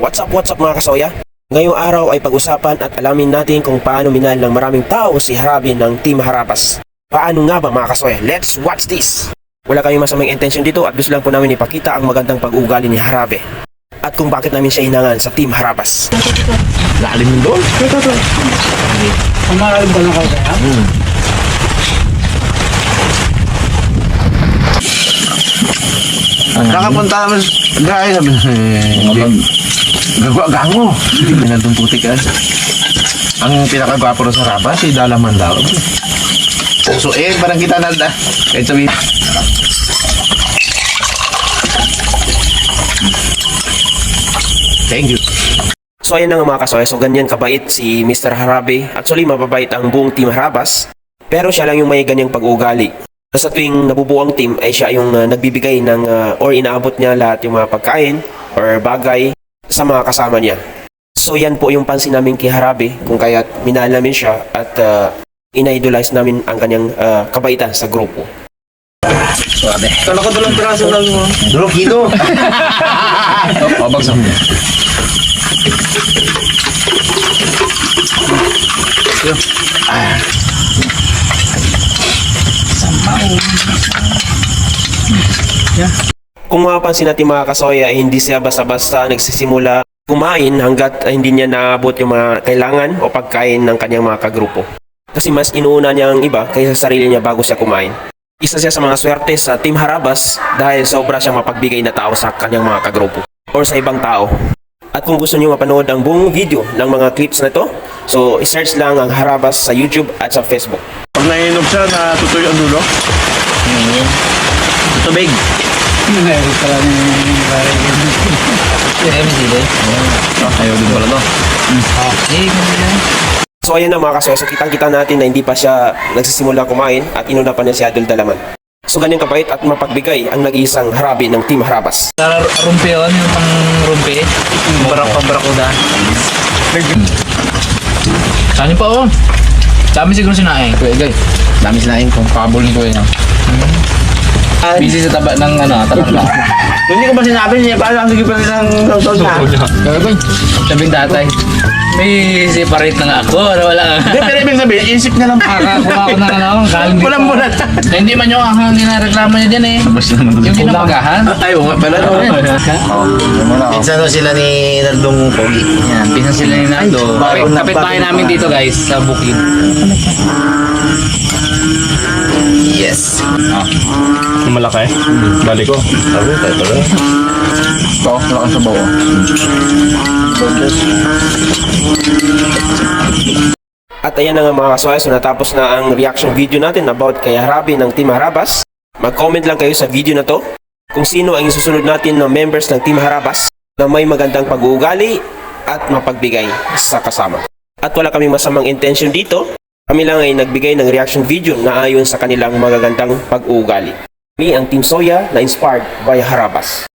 What's up, what's up mga kasoya? Ngayong araw ay pag-usapan at alamin natin kung paano minahal ng maraming tao si Harabi ng Team Harapas. Paano nga ba mga kasoya? Let's watch this! Wala kaming masamang intention dito at gusto lang po namin ipakita ang magandang pag-uugali ni Harabe. At kung bakit namin siya hinangan sa Team Harapas. Lalim mo doon. Kumain ba na kayo kaya? Nakapunta naman guys. Sabi na, eh, gagawa gango. Pinantong putik ah. Ang pinakagwapo rin sa Raba, si Dalaman daw. So eh, parang kita na da. Kahit sabi, Thank you. So ayan na nga mga kasoya, so ganyan kabait si Mr. Harabe. Actually mababait ang buong Team Harabas. Pero siya lang yung may ganyang pag-ugali. Sa tuwing nabubuo team ay siya yung uh, nagbibigay ng uh, or inaabot niya lahat yung mga pagkain or bagay sa mga kasama niya. So yan po yung pansin namin kay Harabe kung kaya minahal namin siya at uh, ina-idolize namin ang kanyang uh, kabaitan sa grupo. Kala ko dalawang piraso lang mo. Dalawang kilo. oh, bagsak mo. Ah. Kung mapapansin natin mga kasoya ay hindi siya basta-basta nagsisimula kumain hanggat ay hindi niya naabot yung mga kailangan o pagkain ng kanyang mga kagrupo. Kasi mas inuuna niya ang iba kaysa sa sarili niya bago siya kumain. Isa siya sa mga swerte sa Team Harabas dahil sobra siyang mapagbigay na tao sa kanyang mga kagrupo or sa ibang tao. At kung gusto niyo mapanood ang buong video ng mga clips na ito, so isearch lang ang Harabas sa YouTube at sa Facebook. Pag nainom siya, natutuyo ang dulo. Tubig. Ngayon pala ni Barry. Ah, ayaw din pala to. So ayan na mga kasoy, so kitang-kita natin na hindi pa siya nagsisimula kumain at inuna pa niya si Adol Dalaman. So ganyan kabait at mapagbigay ang nag-iisang harabi ng Team Harabas. Sa rumpi yun, yung pang rumpi. Barak pang barakuda. Saan pa oh? Dami siguro sinaing. Kuya Gay. Dami sinaing kung pabol ni Kuya. Busy sa taba ng ano, taba Hindi ko ba sinabi niya, paano ang sige pa nilang sausaw na? Kuya Gay, sabing tatay. May separate na nga ako. Ano wala Hindi, pero ibig sabihin, isip niya lang. Kakakuha ko ng ano, dito. Walang muna. Eh, Hindi man yung ahang ninareklamo niya dyan eh. Yung kinapagahan. Ay, oo nga pala. no? Minsan no sila ni Nardong Pogi. Yan, pinsan sila ni Nando. Kapit, kapit bahay namin dito guys, sa Bukid. Yes. Malaki. Bali ko. Sabi, tayo pala. Ito, malaki sa bawa. At ayan na nga mga kasoy, so natapos na ang reaction video natin about kay Harabi ng Team Harabas. Mag-comment lang kayo sa video na to kung sino ang isusunod natin na members ng Team Harabas na may magandang pag-uugali at mapagbigay sa kasama. At wala kaming masamang intention dito, kami lang ay nagbigay ng reaction video na ayon sa kanilang magagandang pag-uugali. Ang Team Soya na inspired by Harabas.